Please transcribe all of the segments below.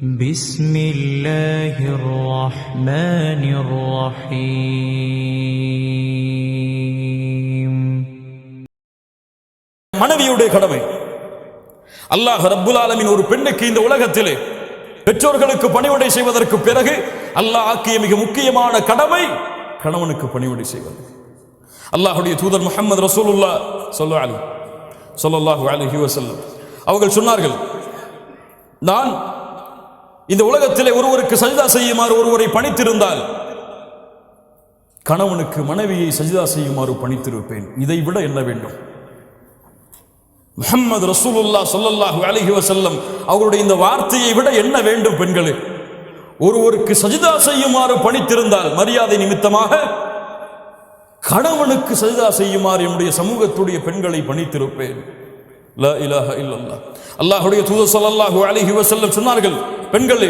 بسم الله الرحمن الرحيم மனைவியுடைய கடமை அல்லாஹ் ரப்புல் ஆலமீன் ஒரு பெண்ணுக்கு இந்த உலகத்திலே பெற்றோர்களுக்கு பணிவிடை செய்வதற்கு பிறகு அல்லாஹ் ஆக்கிய மிக முக்கியமான கடமை கணவனுக்கு பணிவிடை செய்வது அல்லாஹ்வுடைய தூதர் முஹம்மது ரசூலுல்லாஹ் ஸல்லல்லாஹு அலைஹி ஸல்லல்லாஹு அலைஹி வஸல்லம் அவர்கள் சொன்னார்கள் நான் இந்த உலகத்திலே ஒருவருக்கு சஜிதா செய்யுமாறு ஒருவரை பணித்திருந்தால் கணவனுக்கு மனைவியை சஜிதா செய்யுமாறு பணித்திருப்பேன். இதை விட என்ன வேண்டும்? முகமது ரசூலுல்லா சொல்லல்லாஹு அலஹி வசல்லம் அவருடைய இந்த வார்த்தையை விட என்ன வேண்டும் பெண்களே? ஒருவருக்கு சஜிதா செய்யுமாறு பணித்திருந்தால் மரியாதை நிமித்தமாக கணவனுக்கு சஜிதா செய்யுமாறு என்னுடைய சமூகத்துடைய பெண்களை பணித்திருப்பேன். லா இலாஹ இல்லல்லா அல்லாஹுடைய தூதர் ஸல்லல்லாஹு அலைஹி வஸல்லம் சொன்னார்கள் பெண்களே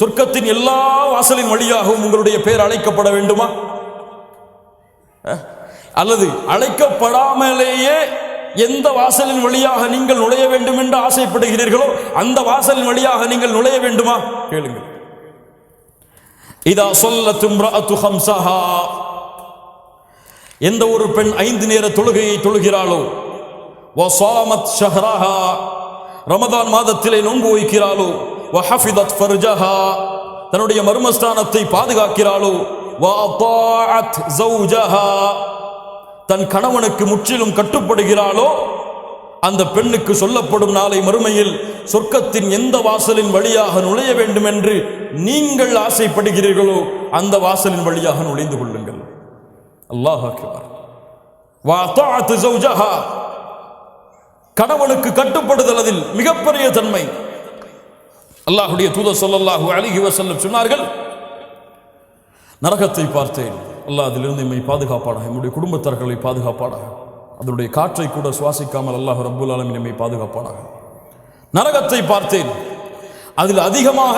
சொர்க்கத்தின் எல்லா வாசலின் வழியாகவும் உங்களுடைய பெயர் அழைக்கப்பட வேண்டுமா? அல்லது அழைக்கப்படாமலேயே எந்த வாசலின் வழியாக நீங்கள் நுழைய வேண்டும் என்று ஆசைப்படுகிறீர்களோ அந்த வாசலின் வழியாக நீங்கள் நுழைய வேண்டுமா? கேளுங்கள். இதா சொல்ல இம்ரஅத்து ஹம்ஸஹா. எந்த ஒரு பெண் ஐந்து நேர தொழுகையை தொழுகிறாளோ வசாமத் ஷஹ்ரஹா ரமதான் மாதத்திலே நோன்பு வைக்கிறாளோ? வஹஃபிதத் ஃபர்ஜஹா தன்னுடைய மர்மஸ்தானத்தை பாதுகாக்கிறாளோ? வஅதாஅத் ஜௌஜஹா தன் கணவனுக்கு முற்றிலும் கட்டுப்படுகிறாளோ? அந்த பெண்ணுக்கு சொல்லப்படும் நாளை மறுமையில் சொர்க்கத்தின் எந்த வாசலின் வழியாக நுழைய வேண்டும் என்று நீங்கள் ஆசைப்படுகிறீர்களோ அந்த வாசலின் வழியாக நுழைந்து கொள்ளுங்கள். அல்லாஹ் கடவுளுக்கு கணவனுக்கு கட்டுப்படுதல் அதில் மிகப்பெரிய தன்மை. அல்லாஹுடைய தூதர் சொல்லல்லாஹு அழகி வசல்லம் சொன்னார்கள் நரகத்தை பார்த்தேன். அல்லாஹ் அதிலிருந்து எம்மை பாதுகாப்பாடாக என்னுடைய குடும்பத்தார்களை பாதுகாப்பாடாக அதனுடைய காற்றை கூட சுவாசிக்காமல் அல்லாஹ் ரப்புல் ஆலமின் எம்மை பாதுகாப்பாடாக நரகத்தை பார்த்தேன். அதில் அதிகமாக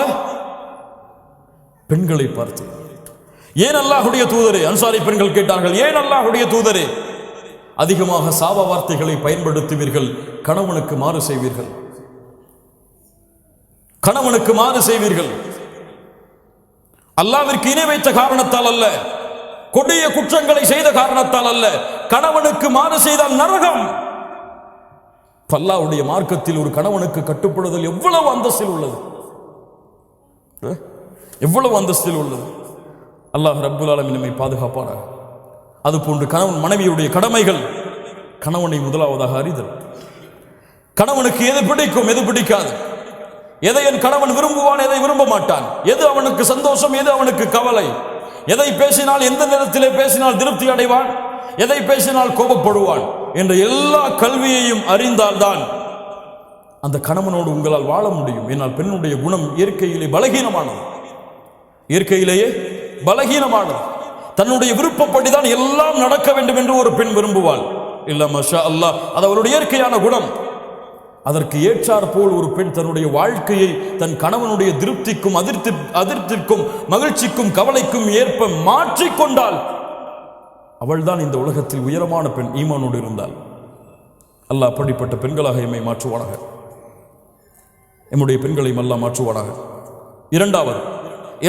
பெண்களை பார்த்தேன். ஏன் அல்லாஹுடைய தூதரே அன்சாரி பெண்கள் கேட்டார்கள் ஏன் அல்லாஹுடைய தூதரே அதிகமாக சாப வார்த்தைகளை பயன்படுத்துவீர்கள். கணவனுக்கு மாறு செய்வீர்கள். கணவனுக்கு மாறு செய்வீர்கள். அல்லாவிற்கு இணை வைத்த காரணத்தால் அல்ல. கொடிய குற்றங்களை செய்த காரணத்தால் அல்ல. கணவனுக்கு மாறு செய்தால் நரகம். பல்லாவுடைய மார்க்கத்தில் ஒரு கணவனுக்கு கட்டுப்படுதல் எவ்வளவு அந்தஸ்தில் உள்ளது? எவ்வளவு அந்தஸ்தில் உள்ளது? அல்லாஹ் ரப்புல் ஆலமின் நம்மை பாதுகாப்பானாக. அது போன்று கணவன் மனைவியுடைய கடமைகள் கணவனை முதலாவதாக அறிதல். கணவனுக்கு எது பிடிக்கும் எது பிடிக்காது. எதை என் கணவன் விரும்புவான் எதை விரும்ப மாட்டான். எது அவனுக்கு சந்தோஷம் எது அவனுக்கு கவலை. எதை பேசினால் எந்த நேரத்திலே பேசினால் திருப்தி அடைவான்? எதை பேசினால் கோபப்படுவான்? என்ற எல்லா கல்வியையும் அறிந்தால்தான் அந்த கணவனோடு உங்களால் வாழ முடியும். என்னால் பெண்ணுடைய குணம் இயற்கையிலே பலகீனமானது. இயற்கையிலேயே பலகீனமானது. தன்னுடைய விருப்பப்படிதான் எல்லாம் நடக்க வேண்டும் என்று ஒரு பெண் விரும்புவாள். இல்ல மஷா அல்லாஹ் அது அவளுடைய இயற்கையான குணம். அதற்கு ஏற்றார் போல் ஒரு பெண் தன்னுடைய வாழ்க்கையை தன் கணவனுடைய திருப்திக்கும் அதிர்த்தி அதிர்த்திற்கும் மகிழ்ச்சிக்கும் கவலைக்கும் ஏற்ப மாற்றிக்கொண்டால் அவள்தான் இந்த உலகத்தில் உயரமான பெண் ஈமானோடு இருந்தாள். அல்லாஹ் அப்படிப்பட்ட பெண்களாக எம்மை மாற்றுவானாக. எம்முடைய பெண்களையும் அல்லாஹ் மாற்றுவானாக. இரண்டாவது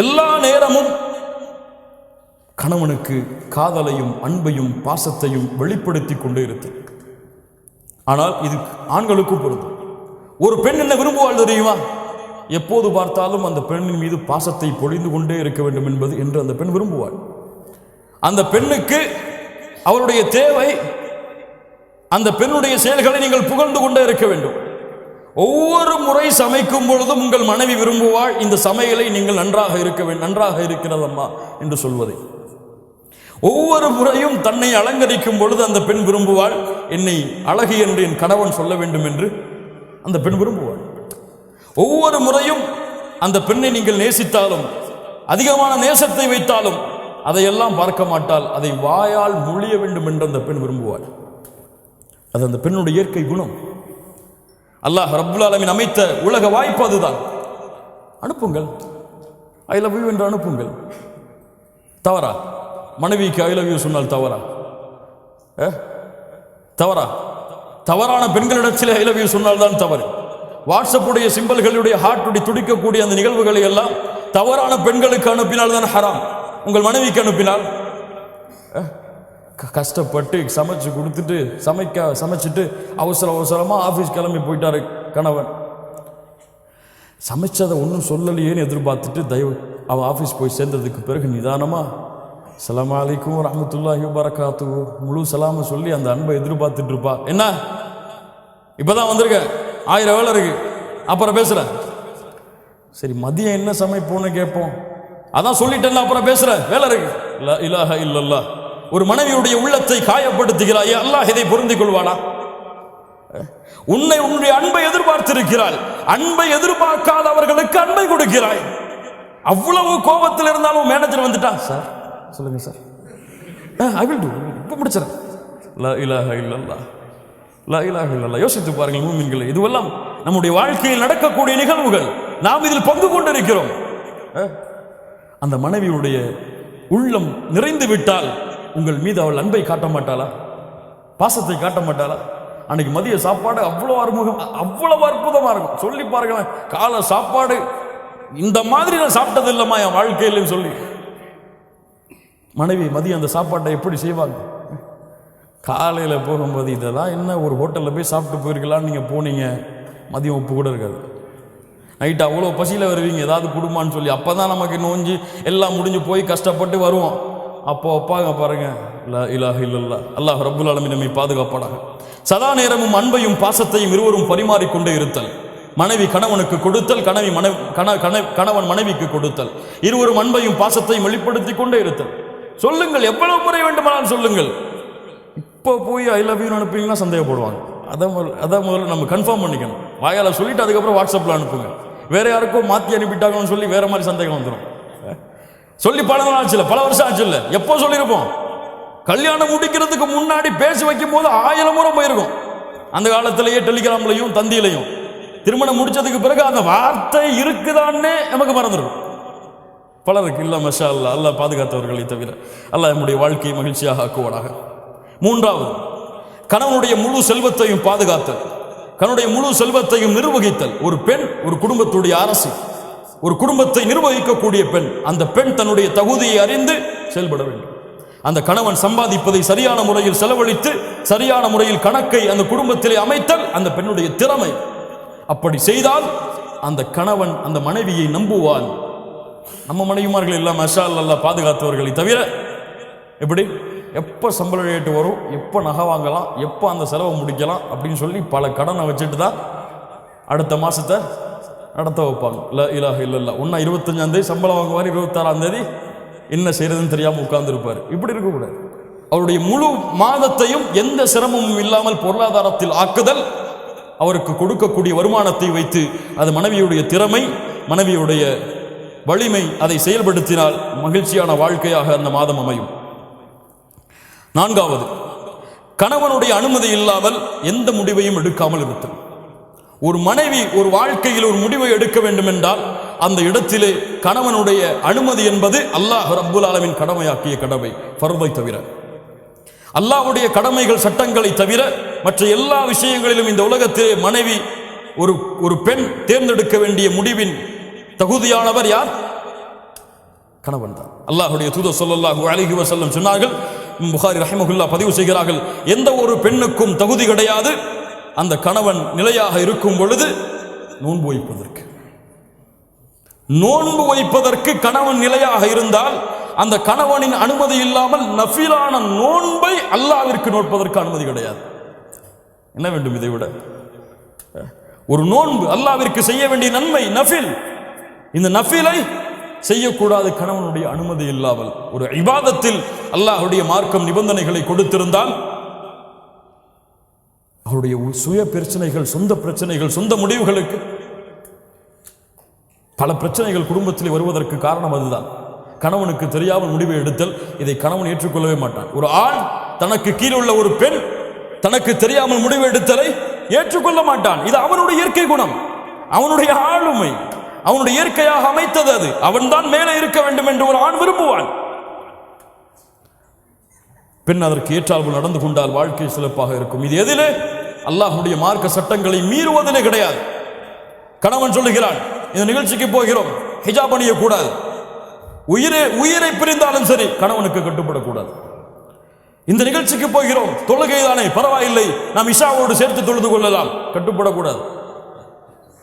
எல்லா நேரமும் கணவனுக்கு காதலையும் அன்பையும் பாசத்தையும் வெளிப்படுத்தி கொண்டே இருக்கிறது ஆனால் இது ஆண்களுக்கும் பொருந்தும். ஒரு பெண் என்ன விரும்புவாள் தெரியுமா? எப்போது பார்த்தாலும் அந்த பெண்ணின் மீது பாசத்தை பொழிந்து கொண்டே இருக்க வேண்டும் என்பது என்று அந்த பெண் விரும்புவாள். அந்த பெண்ணுக்கு அவருடைய தேவை அந்த பெண்ணுடைய செயல்களை நீங்கள் புகழ்ந்து கொண்டே இருக்க வேண்டும். ஒவ்வொரு முறை சமைக்கும் பொழுதும் உங்கள் மனைவி விரும்புவாள் இந்த சமையலை நீங்கள் நன்றாக இருக்க வேண்டும் நன்றாக இருக்கிறதம்மா என்று சொல்வதை. ஒவ்வொரு முறையும் தன்னை அலங்கரிக்கும் பொழுது அந்த பெண் விரும்புவாள். என்னை அழகு என்று என் கணவன் சொல்ல வேண்டும் என்று அந்த பெண் விரும்புவாள். ஒவ்வொரு முறையும் அந்த பெண்ணை நீங்கள் நேசித்தாலும் அதிகமான நேசத்தை வைத்தாலும் அதையெல்லாம் பார்க்க மாட்டால் அதை வாயால் மொழிய வேண்டும் என்று அந்த பெண் விரும்புவாள். அது அந்த பெண்ணுடைய இயற்கை குணம். அல்லாஹ் ரபுல் ஆலமின் அமைத்த உலக வாய்ப்பு அதுதான். அனுப்புங்கள். ஐ லவ் யூ என்று அனுப்புங்கள். தவறா? மனைவிக்கு ஐ லவ் யூ சொன்னால் தவறா? தவறா? தவறான பெண்களிடத்தில் ஐ லவ் யூ சொன்னால் தான் தவறு வாட்ஸ்அப்புடைய சிம்பல்களுடைய ஹார்ட்டுடைய துடிக்கக்கூடிய அந்த நிகழ்வுகளை எல்லாம் தவறான பெண்களுக்கு அனுப்பினால் தான் ஹராம் உங்கள் மனைவிக்கு அனுப்பினால்? கஷ்டப்பட்டு சமைச்சு கொடுத்துட்டு சமைக்க சமைச்சிட்டு அவசர அவசரமாக ஆஃபீஸ் கிளம்பி போயிட்டாரு கணவன். சமைச்சதை ஒன்றும் சொல்லலையேன்னு எதிர்பார்த்துட்டு தயவு அவன் ஆஃபீஸ் போய் சேர்ந்ததுக்கு பிறகு நிதானமாக சலாம் அலைக்கும் ரஹமத்துல்லாஹி வரகாத்து முழு சலாம சொல்லி அந்த அன்பை எதிர்பார்த்துட்டு இருப்பா என்ன? இப்பதான் வந்திருக்க. ஆயிரம் வேலை இருக்கு. அப்புறம் பேசுற. சரி மதியம் என்ன சமைப்போன்னு கேட்போம். அதான் சொல்லிட்டேன் அப்புறம் பேசுற. வேலை இருக்கு. லா இலாஹ இல்லல்லா ஒரு மனைவியுடைய உள்ளத்தை காயப்படுத்துகிறாய் அல்லாஹ் இதை பொருந்திக் கொள்வானா? உன்னை உன்னுடைய அன்பை எதிர்பார்த்திருக்கிறாள். அன்பை எதிர்பார்க்காதவர்களுக்கு அன்பை கொடுக்கிறாய். அவ்வளவு கோபத்தில் இருந்தாலும் மேனேஜர் வந்துட்டா சார் சொல்லுங்க சார் ஐ வில் டூ இப்போ முடிச்சிடறேன். லா இலாஹ இல்லல்லா. லா இலாஹ இல்லல்லா. யோசித்து பாருங்கள் மூமின்களை இதுவெல்லாம் நம்முடைய வாழ்க்கையில் நடக்கக்கூடிய நிகழ்வுகள். நாம் இதில் பங்கு கொண்டிருக்கிறோம். அந்த மனைவியுடைய உள்ளம் நிறைந்து விட்டால் உங்கள் மீது அவள் அன்பை காட்ட மாட்டாளா? பாசத்தை காட்ட மாட்டாளா? அன்னைக்கு மதிய சாப்பாடு அவ்வளோ அறுமுகம் அவ்வளவு அற்புதமாக இருக்கும். சொல்லி பாருங்களேன் காலை சாப்பாடு இந்த மாதிரி நான் சாப்பிட்டது இல்லைம்மா என் வாழ்க்கையிலும் சொல்லி. மனைவி மதியம் அந்த சாப்பாட்டை எப்படி செய்வாங்க? காலையில் போகும்போது இதெல்லாம் என்ன ஒரு ஹோட்டலில் போய் சாப்பிட்டு போயிருக்கலாம்னு நீங்கள் போனீங்க? மதியம் உப்பு கூட இருக்காது. நைட்டு அவ்வளோ பசியில் வருவீங்க ஏதாவது குடும்பம்னு சொல்லி. அப்போ தான் நமக்கு நோஞ்சி எல்லாம் முடிஞ்சு போய் கஷ்டப்பட்டு வருவோம். அப்போ அப்பாங்க பாருங்க இல்லை இலாக இல்லல்லா அல்லாஹ் ரப்புல் அலமி நம்மை பாதுகாப்பாடாக சதா நேரமும் அன்பையும் பாசத்தையும் இருவரும் பரிமாறிக்கொண்டே இருத்தல். மனைவி கணவனுக்கு கொடுத்தல் கணவி மனைவி கண கண- கணவன் மனைவிக்கு கொடுத்தல். இருவரும் அன்பையும் பாசத்தையும் வெளிப்படுத்தி கொண்டே இருத்தல். சொல்லுங்கள் எவ்வளவு முறை வேண்டுமானாலும் சொல்லுங்கள். இப்போ போய் ஐ லவ் யூ அனுப்புவீங்கன்னா சந்தேகப்படுவாங்க. அதை முதல்ல அதை முதல்ல நம்ம கன்ஃபார்ம் பண்ணிக்கணும். வாயால் சொல்லிவிட்டு அதுக்கப்புறம் வாட்ஸ்அப்பில் அனுப்புங்க. வேறு யாருக்கோ மாற்றி அனுப்பிட்டாங்கன்னு சொல்லி வேறு மாதிரி சந்தேகம் வந்துடும் சொல்லி பல நாள் ஆச்சு இல்லை பல வருஷம் ஆச்சு இல்லை. எப்போ சொல்லியிருப்போம்? கல்யாணம் முடிக்கிறதுக்கு முன்னாடி பேசி வைக்கும் போது ஆயிரம் முறை போயிருக்கும். அந்த காலத்திலேயே டெலிகிராம்லையும் தந்தியிலையும். திருமணம் முடிச்சதுக்கு பிறகு அந்த வார்த்தை இருக்குதான்னே நமக்கு மறந்துடும். பலருக்கு இல்ல மஷா அல்லா அல்லாஹ் பாதுகாத்தவர்களை தவிர அல்லா நம்முடைய வாழ்க்கையை மகிழ்ச்சியாக ஆக்குவானாக. மூன்றாவது கணவனுடைய முழு செல்வத்தையும் பாதுகாத்தல். கணவனுடைய முழு செல்வத்தையும் நிர்வகித்தல். ஒரு பெண் ஒரு குடும்பத்துடைய அரசு ஒரு குடும்பத்தை நிர்வகிக்கக்கூடிய பெண் அந்த பெண் தன்னுடைய தகுதியை அறிந்து செயல்பட வேண்டும். அந்த கணவன் சம்பாதிப்பதை சரியான முறையில் செலவழித்து சரியான முறையில் கணக்கை அந்த குடும்பத்திலே அமைத்தல் அந்த பெண்ணுடைய திறமை. அப்படி செய்தால் அந்த கணவன் அந்த மனைவியை நம்புவான். நம்ம மனைவிமார்கள் எல்லாம் மஷா அல்ல பாதுகாத்தவர்களை தவிர எப்படி? எப்போ சம்பள ரேட்டு வரும் எப்போ நகை வாங்கலாம் எப்போ அந்த செலவை முடிக்கலாம் அப்படின்னு சொல்லி பல கடனை வச்சுட்டு தான் அடுத்த மாதத்தை நடத்த வைப்பாங்க. இல்லை இலாக இல்லை இல்லை ஒன்றா இருபத்தஞ்சாந்தேதி சம்பளம் வாங்குவார் இருபத்தாறாந்தேதி என்ன செய்கிறதுன்னு தெரியாமல் உட்கார்ந்துருப்பார். இப்படி இருக்கக்கூடாது. அவருடைய முழு மாதத்தையும் எந்த சிரமமும் இல்லாமல் பொருளாதாரத்தில் ஆக்குதல் அவருக்கு கொடுக்கக்கூடிய வருமானத்தை வைத்து அது மனைவியுடைய திறமை மனைவியுடைய வலிமை அதை செயல்படுத்தினால் மகிழ்ச்சியான வாழ்க்கையாக அந்த மாதம் அமையும். நான்காவது கணவனுடைய அனுமதி இல்லாமல் எந்த முடிவையும் எடுக்காமல் இருத்தல். ஒரு மனைவி ஒரு வாழ்க்கையில் ஒரு முடிவை எடுக்க வேண்டும் என்றால் அந்த இடத்திலே கணவனுடைய அனுமதி என்பது அல்லாஹ் ரப்புல் ஆலமின் கடமையாக்கிய கடமை பருவை தவிர. அல்லாஹ்வுடைய கடமைகள் சட்டங்களை தவிர மற்ற எல்லா விஷயங்களிலும் இந்த உலகத்திலே மனைவி ஒரு ஒரு பெண் தேர்ந்தெடுக்க வேண்டிய முடிவின் தகுதியானவர் யார்? கணவன் தான். அல்லாஹுடைய தூதர் சொல்லல்லாஹு அழகி வசல்லம் சொன்னார்கள் புகாரி ரஹிமகுல்லா பதிவு செய்கிறார்கள் எந்த ஒரு பெண்ணுக்கும் தகுதி கிடையாது. அந்த கணவன் நிலையாக இருக்கும் பொழுது நோன்பு வைப்பதற்கு. நோன்பு வைப்பதற்கு கணவன் நிலையாக இருந்தால் அந்த கணவனின் அனுமதி இல்லாமல் நஃபிலான நோன்பை அல்லாவிற்கு நோட்பதற்கு அனுமதி கிடையாது. என்ன வேண்டும் இதை விட? ஒரு நோன்பு அல்லாவிற்கு செய்ய வேண்டிய நன்மை நஃபில். இந்த நஃபிலை செய்யக்கூடாது கணவனுடைய அனுமதி இல்லாமல். ஒரு இவாதத்தில் அல்லாஹுடைய மார்க்கம் நிபந்தனைகளை கொடுத்திருந்தால் அவருடைய சுய பிரச்சனைகள் சொந்த பிரச்சனைகள் சொந்த முடிவுகளுக்கு பல பிரச்சனைகள் குடும்பத்தில் வருவதற்கு காரணம் அதுதான். கணவனுக்கு தெரியாமல் முடிவை எடுத்தல் இதை கணவன் ஏற்றுக்கொள்ளவே மாட்டான். ஒரு ஆண் தனக்கு கீழே உள்ள ஒரு பெண் தனக்கு தெரியாமல் முடிவு எடுத்தலை ஏற்றுக்கொள்ள மாட்டான். இது அவனுடைய இயற்கை குணம். அவனுடைய ஆளுமை. அவனுடைய இயற்கையாக அமைத்தது அது. அவன்தான் மேலே இருக்க வேண்டும் என்று ஒரு ஆண் விரும்புவான். பெண் அதற்கு ஏற்றால்போல் நடந்து கொண்டால் வாழ்க்கை சிறப்பாக இருக்கும். இது எதிலே அல்லாஹுடைய மார்க்க சட்டங்களை மீறுவதிலே கிடையாது. கணவன் சொல்லுகிறான் இந்த நிகழ்ச்சிக்கு போகிறோம் ஹிஜாப் அணியக்கூடாது. உயிரை உயிரை பிரிந்தாலும் சரி கணவனுக்கு கட்டுப்படக்கூடாது. இந்த நிகழ்ச்சிக்கு போகிறோம் தொழுகை தானே பரவாயில்லை நாம் இஷாவோடு சேர்த்து தொழுது கொள்ளலாம். கட்டுப்படக்கூடாது.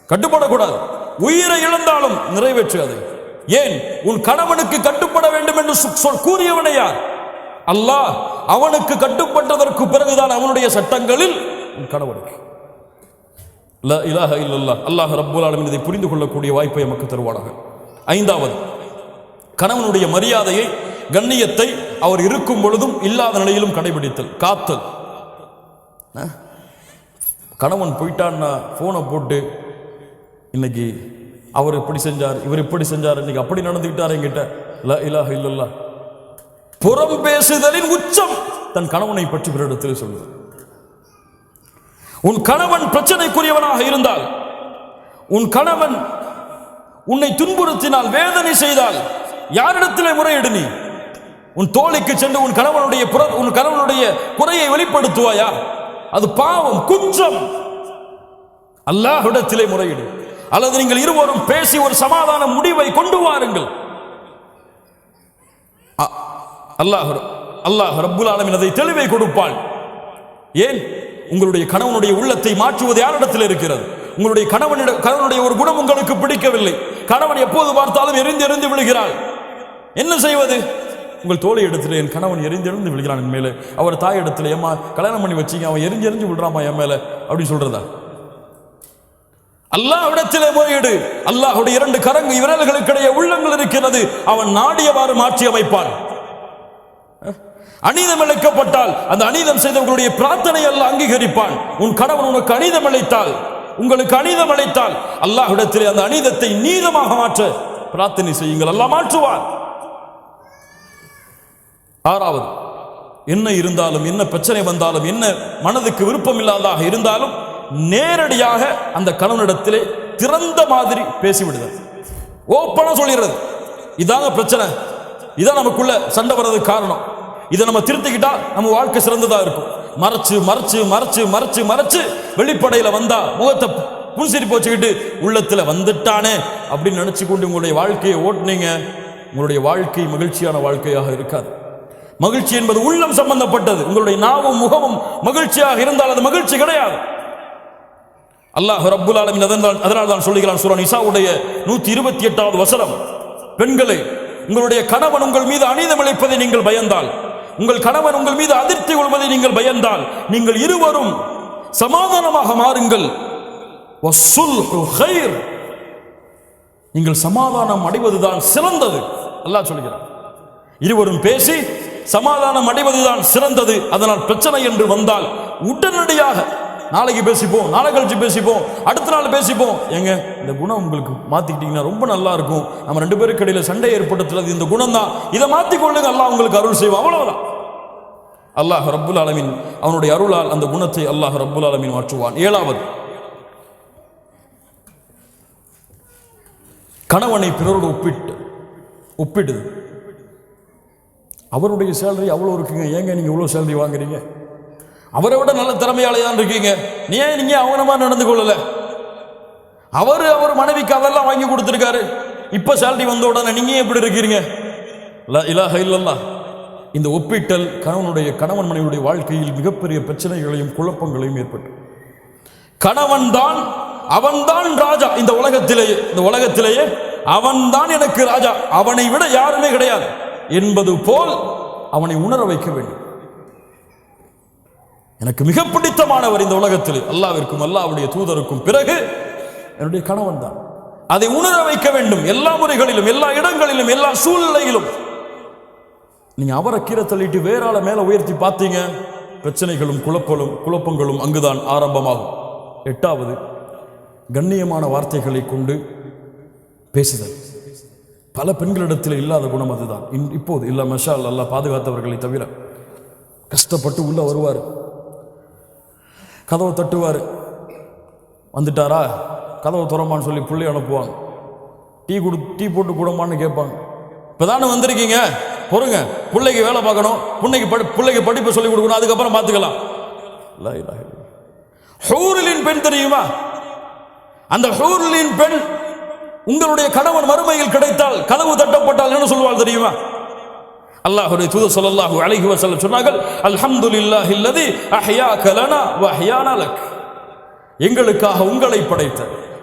கட்டுப்படக்கூடாது. உயிரை இழந்தாலும் நிறைவேற்று ஏன்? உன் கணவனுக்கு கட்டுப்பட வேண்டும் என்று சொல் கூறியவனை யார்? அல்லாஹ் அவனுக்கு கட்டுப்பட்டதற்கு பிறகுதான் அவனுடைய சட்டங்களில் உன் கணவனுக்கு. லா இலாஹ அல்லாஹ் ரப்புல் இதை புரிந்து கொள்ளக்கூடிய வாய்ப்பை நமக்கு தருவானாக. ஐந்தாவது கணவனுடைய மரியாதையை கண்ணியத்தை அவர் இருக்கும் பொழுதும் இல்லாத நிலையிலும் கடைபிடித்தல் காத்தல். கணவன் போயிட்டான்னா ஃபோனை போட்டு இன்னைக்கு அவர் இப்படி செஞ்சார் இவர் இப்படி செஞ்சார் இன்னைக்கு அப்படி நடந்துக்கிட்டார் என்கிட்ட. ல இலாஹ இல்லல்லாஹ். புறம் பேசுதலின் உச்சம் தன் கணவனை பற்றி பிறரிடத்தில் சொல்லுது. உன் கணவன் பிரச்சனைக்குரியவனாக இருந்தால் உன் கணவன் உன்னை துன்புறுத்தினால் வேதனை செய்தால் யாரிடத்திலே முறையிடு நீ? உன் தோழிக்கு சென்று உன் கணவனுடைய புற- உன் கணவனுடைய குறையை வெளிப்படுத்துவாயா? அது பாவம் குற்றம். அல்லாஹிடத்திலே முறையிடு. அல்லது நீங்கள் இருவரும் பேசி ஒரு சமாதான முடிவை கொண்டு வாருங்கள். அ- அல்லாஹ் அல்லாஹ் ரப்புல் ஆலமின் அதை தெளிவை கொடுப்பாள். ஏன்? உங்களுடைய கணவனுடைய உள்ளத்தை மாற்றுவது யாரிடத்தில் இருக்கிறது? உங்களுடைய கணவனிட கணவனுடைய ஒரு குணம் உங்களுக்கு பிடிக்கவில்லை. கணவன் எப்போது பார்த்தாலும் எரிந்து எரிந்து விழுகிறாள். என்ன செய்வது? உங்கள் தோழி இடத்துல என் கணவன் எரிந்து விழுகிறான் என் மேலே. அவர் தாய் இடத்துல ஏமா கல்யாணம் பண்ணி வச்சிங்க அவன் எரிஞ்சு எரிஞ்சு என் மேலே. அப்படின்னு சொல்றதா? அல்லாஹ்விடத்திலே போயிடு அல்லாஹுடைய இரண்டு கரங்கு விரல்களுக்கிடையே உள்ளங்கள் இருக்கிறது. அவன் நாடியவாறு மாற்றி அமைப்பான். அநீதம் இழைக்கப்பட்டால் அந்த அநீதம் செய்தவர்களுடைய பிரார்த்தனை அல்ல அங்கீகரிப்பான். உன் கணவன் உனக்கு அநீதம் அளித்தால் உங்களுக்கு அநீதம் அளித்தால் அல்லாஹ்விடத்திலே அந்த அநீதத்தை நீதமாக மாற்ற பிரார்த்தனை செய்யுங்கள். அல்லாஹ் மாற்றுவான். ஆறாவது என்ன இருந்தாலும் என்ன பிரச்சனை வந்தாலும் என்ன மனதுக்கு விருப்பம் இல்லாததாக இருந்தாலும் நேரடியாக அந்த கணவனிடத்திலே திறந்த மாதிரி பேசிவிடுதல். ஓப்பனாக சொல்லிடுறது. இதாங்க பிரச்சனை. இதான் நமக்குள்ள சண்டை வர்றதுக்கு காரணம். இதை நம்ம திருத்திக்கிட்டா நம்ம வாழ்க்கை சிறந்ததாக இருக்கும். மறைச்சு மறைச்சு மறைச்சு மறைச்சு மறைச்சு வெளிப்படையில் வந்தா முகத்தை புன்சிரி போச்சுக்கிட்டு உள்ளத்தில் வந்துட்டானே அப்படின்னு நினச்சி கொண்டு உங்களுடைய வாழ்க்கையை ஓட்டுனீங்க. உங்களுடைய வாழ்க்கை மகிழ்ச்சியான வாழ்க்கையாக இருக்காது. மகிழ்ச்சி என்பது உள்ளம் சம்பந்தப்பட்டது. உங்களுடைய நாவும் முகமும் மகிழ்ச்சியாக இருந்தால் அது மகிழ்ச்சி கிடையாது. அல்லாஹ் ரப்புல் ஆலமின் அதனால் அதனால் தான் சொல்லுகிறான் சூரன் இசாவுடைய நூற்றி இருபத்தி எட்டாவது வசனம். பெண்களே உங்களுடைய கணவன் உங்கள் மீது அநீதம் இழைப்பதை நீங்கள் பயந்தால் உங்கள் கணவன் உங்கள் மீது அதிர்ச்சி கொள்வதை நீங்கள் பயந்தால் நீங்கள் இருவரும் சமாதானமாக மாறுங்கள். நீங்கள் சமாதானம் அடைவதுதான் சிறந்தது. அல்லாஹ் சொல்கிறார் இருவரும் பேசி சமாதானம் அடைவதுதான் சிறந்தது. அதனால் பிரச்சனை என்று வந்தால் உடனடியாக நாளைக்கு பேசிப்போம் நாளை கழிச்சு பேசிப்போம் அடுத்த நாள் பேசிப்போம். ஏங்க இந்த குணம் உங்களுக்கு மாத்திக்கிட்டீங்கன்னா ரொம்ப நல்லா இருக்கும். நம்ம ரெண்டு பேருக்கு இடையில சண்டை ஏற்படுத்துறது இந்த குணம் தான் இதை மாத்திக் எல்லாம் உங்களுக்கு அருள் செய்வோம் அவ்வளவுதான். அல்லாஹ் ரப்புல் ஆலமின் அவனுடைய அருளால் அந்த குணத்தை அல்லாஹ் ரப்புல் ஆலமின் மாற்றுவான். ஏழாவது. கணவனை பிறரோடு ஒப்பிட்டு ஒப்பிடுது அவருடைய சேலரி அவ்வளோ இருக்குங்க. ஏங்க நீங்கள் இவ்வளோ சேலரி வாங்குறீங்க? அவரை விட நல்ல திறமையாளி தான் இருக்கீங்க. நீ ஏன் நீங்கள் அவங்க மாதிரி நடந்து கொள்ளல? அவர் அவர் மனைவிக்கு அதெல்லாம் வாங்கி கொடுத்துருக்காரு. இப்போ சேலரி வந்த உடனே நீங்க எப்படி இருக்கிறீங்க இலாக இலாஹ இந்த ஒப்பிட்டல் கணவனுடைய கணவன் மனைவியுடைய வாழ்க்கையில் மிகப்பெரிய பிரச்சனைகளையும் குழப்பங்களையும் ஏற்பட்டு. கணவன் தான் அவன்தான் ராஜா இந்த உலகத்திலேயே இந்த உலகத்திலேயே. அவன்தான் எனக்கு ராஜா. அவனை விட யாருமே கிடையாது. என்பது போல் அவனை உணர வைக்க வேண்டும். எனக்கு மிக பிடித்தமானவர் இந்த உலகத்தில். அல்லாவிற்கும் அல்லாவுடைய தூதருக்கும் பிறகு என்னுடைய கணவன் தான். அதை உணர வைக்க வேண்டும். எல்லா முறைகளிலும் எல்லா இடங்களிலும் எல்லா சூழ்நிலையிலும். நீங்க அவரை கீரை தள்ளிட்டு வேற ஆளை மேல உயர்த்தி பார்த்தீங்க பிரச்சனைகளும் குழப்பலும் குழப்பங்களும் அங்குதான் ஆரம்பமாகும். எட்டாவது கண்ணியமான வார்த்தைகளை கொண்டு பேசுதல். பல பெண்களிடத்தில் இல்லாத குணம் அதுதான். இன்- இப்போது இல்ல மஷால் அல்லாஹ் பாதுகாத்தவர்களை தவிர கஷ்டப்பட்டு உள்ள வருவார். கதவை தட்டுவார். வந்துட்டாரா? கதவை துறமான்னு சொல்லி பிள்ளை அனுப்புவாங்க. டீ கொடு டீ போட்டு கூடமான்னு கேட்பாங்க. இப்போ தானே வந்திருக்கீங்க? பொறுங்க. பிள்ளைக்கு வேலை பார்க்கணும். பிள்ளைக்கு படி பிள்ளைக்கு படிப்பு சொல்லி கொடுக்கணும். அதுக்கப்புறம் பார்த்துக்கலாம். ஹூரலின் பெண் தெரியுமா? அந்த ஹூரலின் பெண் உங்களுடைய கணவன் மறுமையில் கிடைத்தால் கதவு தட்டப்பட்டால் என்ன சொல்லுவாள் தெரியுமா? அல்லாஹுடைய தூது சொல்லல்லாஹு அழகி வசல்ல சொன்னார்கள் அல்ஹம்துலில்லாஹி அல்லதி அஹ்யாக லனா வ அஹ்யானா எங்களுக்காக உங்களை படைத்த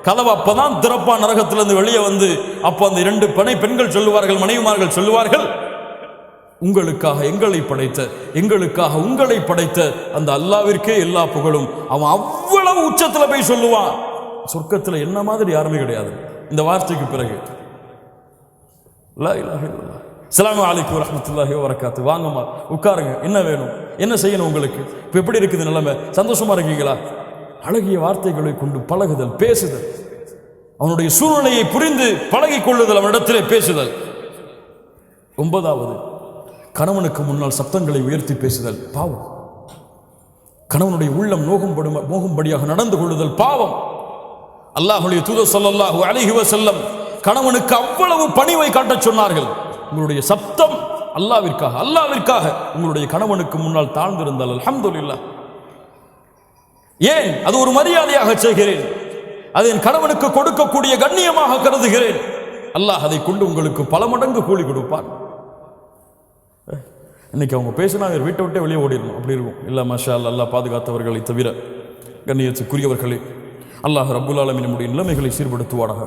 கதவு அப்பதான் திறப்பா நரகத்திலிருந்து வெளியே வந்து அப்போ அந்த இரண்டு பனை பெண்கள் சொல்லுவார்கள் மனைவிமார்கள் சொல்லுவார்கள் உங்களுக்காக எங்களை படைத்த எங்களுக்காக உங்களை படைத்த அந்த அல்லாவிற்கே எல்லா புகழும். அவன் அவ்வளவு உச்சத்துல போய் சொல்லுவான். சொர்க்கத்துல என்ன மாதிரி யாருமே கிடையாது. இந்த வார்த்தைக்கு பிறகு அஸ்லாம் வலைக்கம் வரமத்துல்லாஹி அஸ்ஸலாமு வாங்கம்மா உட்காருங்க. என்ன வேணும்? என்ன செய்யணும் உங்களுக்கு? இப்போ எப்படி இருக்குது நிலைமை? சந்தோஷமா இருக்கீங்களா? அழகிய வார்த்தைகளை கொண்டு பழகுதல் பேசுதல். அவனுடைய சூழ்நிலையை புரிந்து பழகி கொள்ளுதல் அவனிடத்திலே பேசுதல். ஒன்பதாவது கணவனுக்கு முன்னால் சப்தங்களை உயர்த்தி பேசுதல் பாவம். கணவனுடைய உள்ளம் நோகும்படும் நோகும்படியாக நடந்து கொள்ளுதல் பாவம். அல்லாஹுடைய தூத சொல்லல்லாஹு அழகிவ செல்லம் கணவனுக்கு அவ்வளவு பணிவை காட்டச் சொன்னார்கள். உங்களுடைய சப்தம் அல்லாவிற்காக அல்லாவிற்காக உங்களுடைய கணவனுக்கு முன்னால் தாழ்ந்திருந்தால் அலமதுல்லா ஏன்? அது ஒரு மரியாதையாக செய்கிறேன். அது என் கணவனுக்கு கொடுக்கக்கூடிய கண்ணியமாக கருதுகிறேன். அல்லாஹ் அதை கொண்டு உங்களுக்கு பல மடங்கு கூலி கொடுப்பான். இன்னைக்கு அவங்க பேசினா அவர் வீட்டை விட்டே வெளியே ஓடிடணும். அப்படி இருக்கும். இல்லை மஷா அல்லா பாதுகாத்தவர்களை தவிர கண்ணியத்துக்குரியவர்களே அல்லாஹ் ரபுல் ஆலமீன் நம்முடைய நிலைமைகளை சீர்படுத்துவானாக.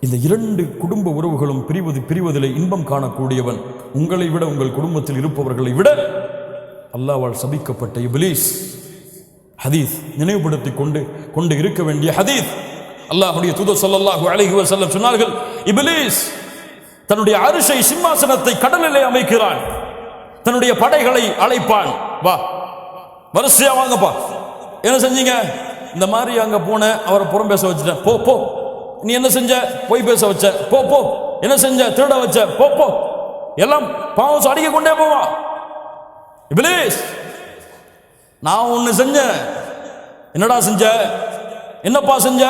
இந்த இரண்டு குடும்ப உறவுகளும் பிரிவது பிரிவதிலே இன்பம் காணக்கூடியவன். உங்களை விட உங்கள் குடும்பத்தில் இருப்பவர்களை விட அல்லாவால் சபிக்கப்பட்ட இபிலீஸ். ஹதீஸ் நினைவுபடுத்தி கொண்டு கொண்டு இருக்க வேண்டிய ஹதீஸ். அல்லாஹுடைய தூதர் ஸல்லல்லாஹு அழகி வஸல்லம் சொன்னார்கள் இபிலீஸ் தன்னுடைய அரிசை சிம்மாசனத்தை கடலிலே அமைக்கிறான். தன்னுடைய படைகளை அழைப்பான். வா. வரிசையா வாங்கப்பா. என்ன செஞ்சீங்க? இந்த மாதிரி அங்கே போன அவரை புறம் பேச வச்சுட்டேன். போ போ. நீ என்ன செஞ்ச? பொய் பேச வச்ச. போ போ. என்ன செஞ்ச? திருட வச்ச. போ போ. எல்லாம் பாவம் அடிக்க கொண்டே போவா. இப்லீஸ் நான் ஒன்று செஞ்சேன் என்னடா செஞ்ச? என்னப்பா செஞ்ச?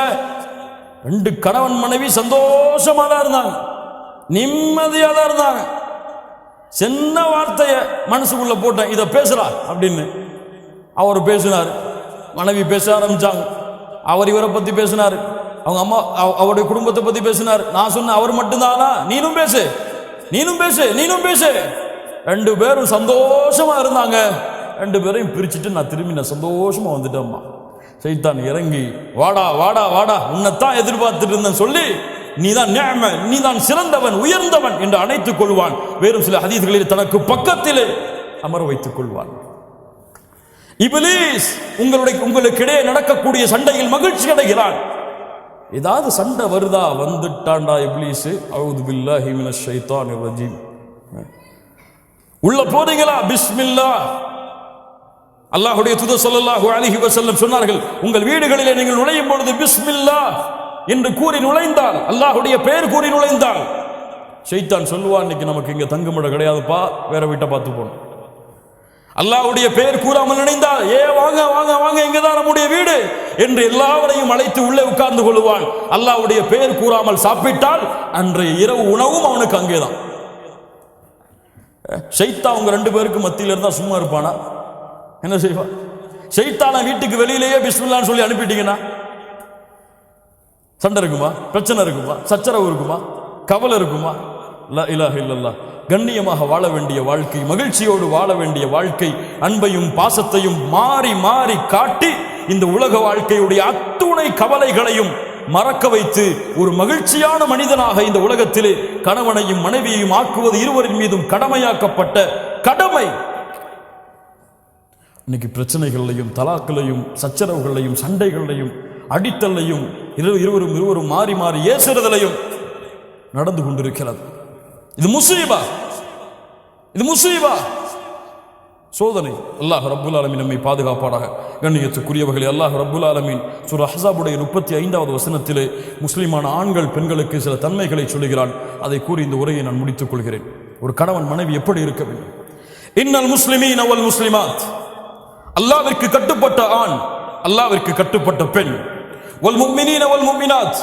ரெண்டு கணவன் மனைவி சந்தோஷமா தான் இருந்தாங்க. நிம்மதியா தான் இருந்தாங்க. சின்ன வார்த்தையை மனசுக்குள்ள போட்டேன் இதை பேசுறா அப்படின்னு அவர் பேசினார். மனைவி பேச ஆரம்பிச்சாங்க. அவர் இவரை பத்தி பேசினார். அவங்க அம்மா அவ- அவருடைய குடும்பத்தை பத்தி பேசினார். நான் சொன்னேன் அவர் மட்டும்தானா? நீனும் பேசு. நீனும் பேசு நீனும் பேசு. ரெண்டு பேரும் சந்தோஷமா இருந்தாங்க. ரெண்டு பேரையும் பிரிச்சுட்டு நான் திரும்பி நான் சந்தோஷமா வந்துட்டேம்மா. சைத்தான் இறங்கி வாடா வாடா வாடா உன்னைத்தான் எதிர்பார்த்துட்டு இருந்தேன் சொல்லி நீதான் நீ நீதான் சிறந்தவன் உயர்ந்தவன் என்று அணைத்துக் கொள்வான். வேறு சில ஹதீஸ்களில் தனக்கு பக்கத்திலே அமர வைத்துக் கொள்வான். இபிலீஸ் உங்களுடைய உங்களுக்கிடையே நடக்கக்கூடிய சண்டையில் மகிழ்ச்சி அடைகிறான். ஏதாவது சண்டை வருதா? வந்துட்டாண்டா இப்ளீஸு. அவுது பில்லா ஹிமின ஷைத்தான் ரஜீம். உள்ள போறீங்களா பிஸ்மில்லா. அல்லாஹுடைய துத சொல்லல்லாஹு அலிஹி வசல்லம் சொன்னார்கள் உங்கள் வீடுகளிலே நீங்கள் நுழையும் பொழுது பிஸ்மில்லா என்று கூறி நுழைந்தால் அல்லாஹுடைய பெயர் கூறி நுழைந்தால் ஷைத்தான் சொல்லுவான் இன்னைக்கு நமக்கு இங்கே தங்குமிடம் கிடையாதுப்பா. வேற வீட்டை பார்த்து போகணும். அல்லாவுடைய பெயர் கூறாமல் நினைந்தால் ஏ வாங்க வாங்க வாங்க இங்கதான் நம்முடைய வீடு என்று எல்லாவரையும் அழைத்து உள்ளே உட்கார்ந்து கொள்வான். அல்லாவுடைய பெயர் கூறாமல் சாப்பிட்டால் அன்றைய இரவு உணவும் அவனுக்கு அங்கேதான். ஷைத்தா அவங்க ரெண்டு பேருக்கு மத்தியில் இருந்தால் சும்மா இருப்பானா? என்ன செய்வான் ஷைத்தான வீட்டுக்கு வெளியிலேயே பிஸ்மில்லான்னு சொல்லி அனுப்பிட்டீங்கன்னா சண்டை இருக்குமா? பிரச்சனை இருக்குமா? சச்சரவு இருக்குமா? கவலை இருக்குமா? லா இலாஹ இல்லல்லா கண்ணியமாக வாழ வேண்டிய வாழ்க்கை மகிழ்ச்சியோடு வாழ வேண்டிய வாழ்க்கை அன்பையும் பாசத்தையும் மாறி மாறி காட்டி இந்த உலக வாழ்க்கையுடைய அத்துணை கவலைகளையும் மறக்க வைத்து ஒரு மகிழ்ச்சியான மனிதனாக இந்த உலகத்திலே கணவனையும் மனைவியையும் ஆக்குவது இருவரின் மீதும் கடமையாக்கப்பட்ட கடமை. இன்னைக்கு பிரச்சனைகளையும் தலாக்களையும் சச்சரவுகளையும் சண்டைகளையும் அடித்தல்லையும் இரு இருவரும் இருவரும் மாறி மாறி ஏசுறதிலையும் நடந்து கொண்டிருக்கிறது. இது முசீபா. இது முசீபா. சோதனை. அல்லாஹ் ரப்புல் ஆலமீன் நம்மை பாதுகாப்பாடாக கண்ணியத்துக்குரியவர்களே அல்லாஹ் ரப்புல் ஆலமீன் சுர் அஹ்ஸாபுடைய முப்பத்தி ஐந்தாவது வசனத்திலே முஸ்லிமான ஆண்கள் பெண்களுக்கு சில தன்மைகளை சொல்லுகிறான். அதை கூறி இந்த உரையை நான் முடித்துக் கொள்கிறேன். ஒரு கணவன் மனைவி எப்படி இருக்க வேண்டும்? இன்னல் முஸ்லிமீன் அவள் முஸ்லிமாத். அல்லாவிற்கு கட்டுப்பட்ட ஆண் அல்லாவிற்கு கட்டுப்பட்ட பெண். ஒல் மும்மினீன் அவள் மும்மினாத்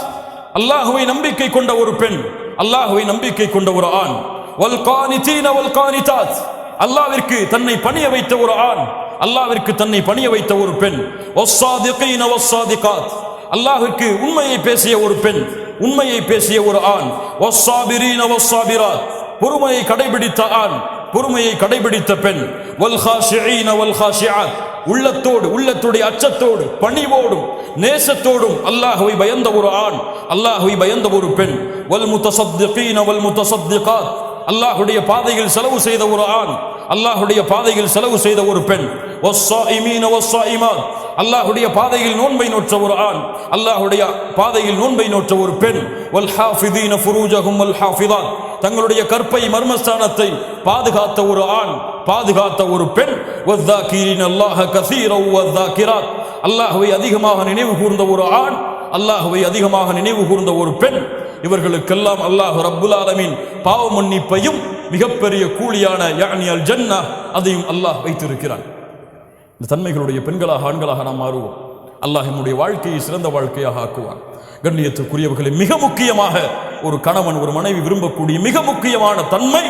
அல்லாஹ்வை நம்பிக்கை கொண்ட ஒரு பெண் அல்லாஹுவை நம்பிக்கை கொண்ட ஒரு ஆண். வல் கானிதீன வல் கானிதாத். அல்லாவிற்கு தன்னை பணிய வைத்த ஒரு ஆண். அல்லாவிற்கு தன்னை பணிய வைத்த ஒரு பெண். வஸ்ஸாதிகீன வஸ்ஸாதிகாத் அல்லாஹுக்கு உண்மையை பேசிய ஒரு பெண் உண்மையை பேசிய ஒரு ஆண். வஸ்ஸாபிரீன பொறுமையை கடைபிடித்த ஆண். பொறுமையை கடைபிடித்த பெண் உள்ளத்தோடு உள்ளத்துடைய அச்சத்தோடு பணிவோடும் நேசத்தோடும் அல்லாஹுவை பயந்த ஒரு ஆண் அல்லாஹுவை பயந்த ஒரு பெண் வல் முத்தசத்திகீன வல் முத்தசத்திகாத் அல்லாஹுடைய பாதையில் செலவு செய்த ஒரு ஆண் அல்லாஹுடைய பாதையில் செலவு செய்த ஒரு பெண் வஸ்ஸாயிமீன வஸ்ஸாயிமாத் அல்லாஹுடைய பாதையில் நோன்பை நோற்ற ஒரு ஆண் அல்லாஹ்வுடைய பாதையில் நோன்பை நோற்ற ஒரு பெண். வல் ஹாஃபிதீன ஃபுரூஜஹும் வல் ஹாஃபிதான். தங்களுடைய கற்பை மர்மஸ்தானத்தை பாதுகாத்த ஒரு ஆண் பாதுகாத்த ஒரு பெண். வத்தாக்கீரின் அல்லாஹ கசீரவ் வத்தாக்கிராத் அல்லாஹுவை அதிகமாக நினைவு கூர்ந்த ஒரு ஆண் அல்லாஹுவை அதிகமாக நினைவு கூர்ந்த ஒரு பெண். இவர்களுக்கெல்லாம் அல்லாஹ் ரப்புல் ஆலமின் பாவ மன்னிப்பையும் மிகப்பெரிய கூலியான யானி அல் ஜன்னா அதையும் அல்லாஹ் வைத்திருக்கிறான். இந்த தன்மைகளுடைய பெண்களாக ஆண்களாக நாம் மாறுவோம். அல்லாஹ் நம்முடைய வாழ்க்கையை சிறந்த வாழ்க்கையாக ஆக்குவான். கண்ணியத்துக்குரியவர்களை மிக முக்கியமாக ஒரு கணவன் ஒரு மனைவி விரும்பக்கூடிய மிக முக்கியமான தன்மை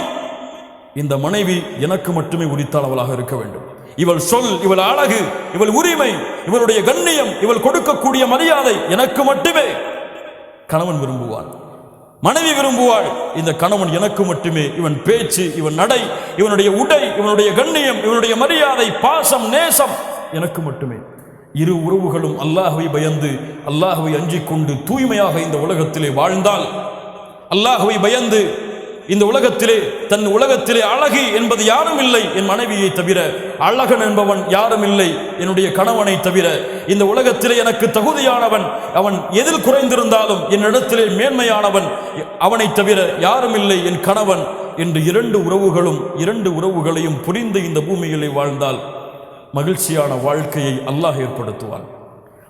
இந்த மனைவி எனக்கு மட்டுமே உரித்தானவளாக இருக்க வேண்டும். இவள் சொல் இவள் அழகு இவள் உரிமை இவளுடைய கண்ணியம் இவள் கொடுக்கக்கூடிய மரியாதை எனக்கு மட்டுமே கணவன் விரும்புவான். மனைவி விரும்புவாள். இந்த கணவன் எனக்கு மட்டுமே. இவன் பேச்சு இவன் நடை இவனுடைய உடை இவனுடைய கண்ணியம் இவனுடைய மரியாதை பாசம் நேசம் எனக்கு மட்டுமே. இரு உறவுகளும் அல்லாஹுவை பயந்து அல்லாஹுவை அஞ்சிக் கொண்டு தூய்மையாக இந்த உலகத்திலே வாழ்ந்தால் அல்லாஹுவை பயந்து இந்த உலகத்திலே தன் உலகத்திலே அழகி என்பது யாரும் இல்லை என் மனைவியை தவிர. அழகன் என்பவன் யாரும் இல்லை என்னுடைய கணவனை தவிர. இந்த உலகத்திலே எனக்கு தகுதியானவன் அவன் எதில் குறைந்திருந்தாலும் என்னிடத்திலே மேன்மையானவன் அவனை தவிர யாரும் இல்லை என் கணவன் என்று இரண்டு உறவுகளும் இரண்டு உறவுகளையும் புரிந்து இந்த பூமியிலே வாழ்ந்தால் மகிழ்ச்சியான வாழ்க்கையை அல்லாஹ் ஏற்படுத்துவான்.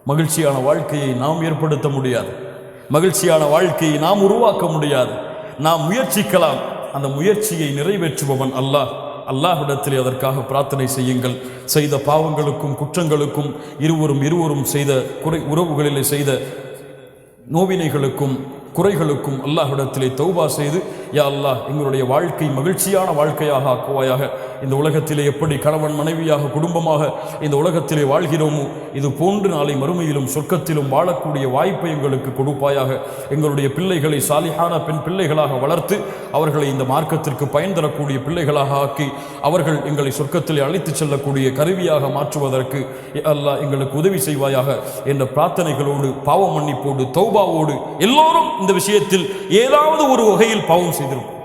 மகிழ்ச்சியான வாழ்க்கையை நாம் ஏற்படுத்த முடியாது. மகிழ்ச்சியான வாழ்க்கையை நாம் உருவாக்க முடியாது. நாம் முயற்சிக்கலாம். அந்த முயற்சியை நிறைவேற்றுபவன் அல்லாஹ். அல்லாஹ்விடத்திலே அதற்காக பிரார்த்தனை செய்யுங்கள். செய்த பாவங்களுக்கும் குற்றங்களுக்கும் இருவரும் இருவரும் செய்த குறை உறவுகளிலே செய்த நோவினைகளுக்கும் குறைகளுக்கும் அல்லாஹ்விடத்திலே தௌபா செய்து யா அல்லாஹ் எங்களுடைய வாழ்க்கை மகிழ்ச்சியான வாழ்க்கையாக ஆக்குவாயாக. இந்த உலகத்திலே எப்படி கணவன் மனைவியாக குடும்பமாக இந்த உலகத்திலே வாழ்கிறோமோ இது போன்று நாளை மறுமையிலும் சொர்க்கத்திலும் வாழக்கூடிய வாய்ப்பை எங்களுக்கு கொடுப்பாயாக. எங்களுடைய பிள்ளைகளை சாலிஹான பெண் பிள்ளைகளாக வளர்த்து அவர்களை இந்த மார்க்கத்திற்கு பயன் தரக்கூடிய பிள்ளைகளாக ஆக்கி அவர்கள் எங்களை சொர்க்கத்திலே அழைத்துச் செல்லக்கூடிய கருவியாக மாற்றுவதற்கு யா அல்லாஹ் எங்களுக்கு உதவி செய்வாயாக. என்ற பிரார்த்தனைகளோடு பாவ மன்னிப்போடு தௌபாவோடு எல்லோரும் இந்த விஷயத்தில் ஏதாவது ஒரு வகையில் பாவம் செய்திருக்கும்.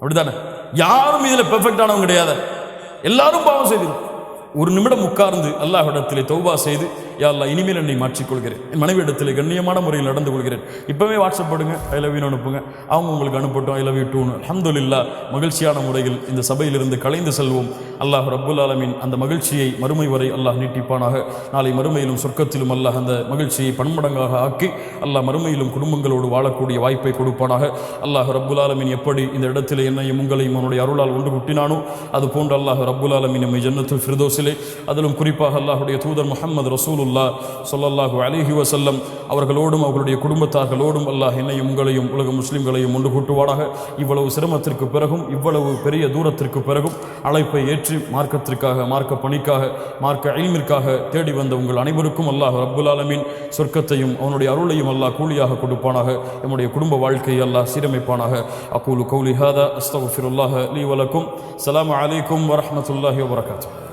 அப்படிதானே யாரும் இதில் பெர்ஃபெக்டானவங்க கிடையாது. எல்லாரும் பாவம் செய்திருக்கும். ஒரு நிமிடம் உட்கார்ந்து அல்லாஹ்விடத்திலே தௌபா செய்து யாரில் இனிமேல் என்னை மாற்றிக்கொள்கிறேன். என் இடத்துல கண்ணியமான முறையில் நடந்து கொள்கிறேன். இப்போவே வாட்ஸ்அப் போடுங்க ஐ லவ் யூன்னு அனுப்புங்க. அவங்க உங்களுக்கு அனுப்பட்டும் ஐ லவ் யூ டூன்னு அல்ஹம்துலில்லா மகிழ்ச்சியான முறையில் இந்த சபையிலிருந்து கலைந்து செல்வோம். அல்லாஹ் ரப்புல் ஆலமின் அந்த மகிழ்ச்சியை மறுமை வரை அல்லாஹ் நீட்டிப்பானாக. நாளை மறுமையிலும் சொர்க்கத்திலும் அல்லாஹ் அந்த மகிழ்ச்சியை பன்மடங்காக ஆக்கி அல்லாஹ் மறுமையிலும் குடும்பங்களோடு வாழக்கூடிய வாய்ப்பை கொடுப்பானாக. அல்லாஹ் ரப்புல் ஆலமின் எப்படி இந்த இடத்துல என்னையும் உங்களையும் அவனுடைய அருளால் ஒன்று குட்டினானோ அது போன்ற அல்லாஹ் ரப்புல் ஆலமின் நம்மை ஜன்னத்து ஃபிர்தோஸிலே. அதிலும் குறிப்பாக அல்லாஹுடைய தூதர் முஹம்மது ரசூலுல்லா சொல்லல்லாஹு அலிஹி வசல்லம் அவர்களோடும் அவர்களுடைய குடும்பத்தார்களோடும் அல்லாஹ் என்னையும் உங்களையும் உலக முஸ்லீம்களையும் ஒன்று கூட்டுவானாக. இவ்வளவு சிரமத்திற்கு பிறகும் இவ்வளவு பெரிய தூரத்திற்கு பிறகும் அழைப்பை ஏற்றி மார்க்கத்திற்காக மார்க்க பணிக்காக மார்க்க இல்மிற்காக தேடி வந்த உங்கள் அனைவருக்கும் அல்லாஹ் ரப்புல் ஆலமீன் சொர்க்கத்தையும் அவனுடைய அருளையும் அல்லாஹ் கூலியாக கொடுப்பானாக. நம்முடைய குடும்ப வாழ்க்கையை அல்லாஹ் சீரமைப்பானாக. அக்கூலு கௌலி ஹாதா அஸ்தகுஃபிருல்லாஹ லீ வலக்கும் சலாம் அலைக்கும் வரமத்துல்லாஹி வபரகாத்துஹு.